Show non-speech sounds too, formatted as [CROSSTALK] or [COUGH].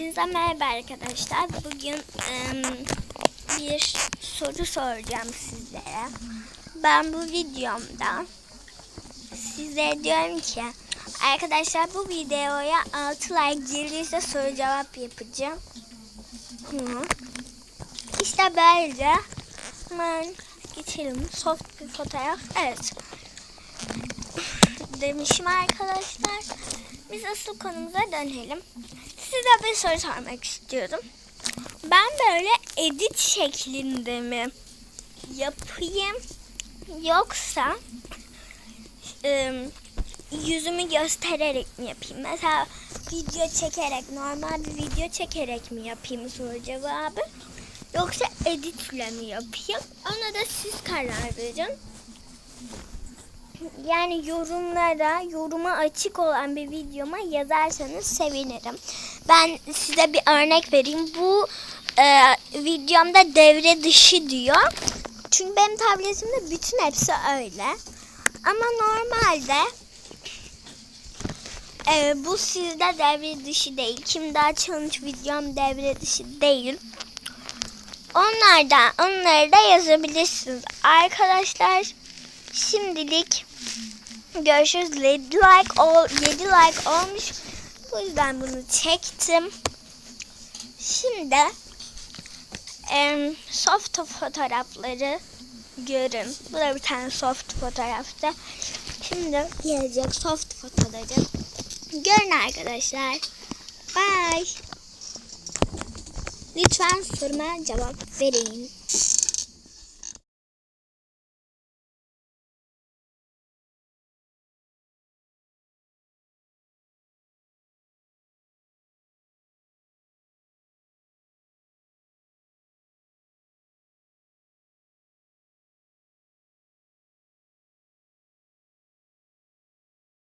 Hepinize merhaba arkadaşlar. Bugün em, bir soru soracağım sizlere. Ben bu videomda size diyorum ki arkadaşlar bu videoya 6 like gelirse soru cevap yapacağım. Hı. İşte böyle. Hemen geçelim. Soft bir fotoğraf. Evet. [LAUGHS] Demişim arkadaşlar. Biz asıl konumuza dönelim. Size bir soru sormak istiyorum. Ben böyle edit şeklinde mi yapayım yoksa yüzümü göstererek mi yapayım? Mesela video çekerek, normal bir video çekerek mi yapayım soru cevabı? Yoksa editle mi yapayım? Ona da siz karar verin. Yani yorumlara, yoruma açık olan bir videoma yazarsanız sevinirim. Ben size bir örnek vereyim. Bu e, videomda devre dışı diyor. Çünkü benim tabletimde bütün hepsi öyle. Ama normalde e, bu sizde devre dışı değil. Kim daha challenge videom devre dışı değil. Onlardan, onları da yazabilirsiniz. Arkadaşlar şimdilik görüşürüz. 7 like, ol, 7 like olmuş. Bu yüzden bunu çektim. Şimdi em, soft fotoğrafları görün. Bu da bir tane soft fotoğrafta. Şimdi gelecek soft fotoğrafları. Görün arkadaşlar. Bye. Lütfen soruma cevap verin.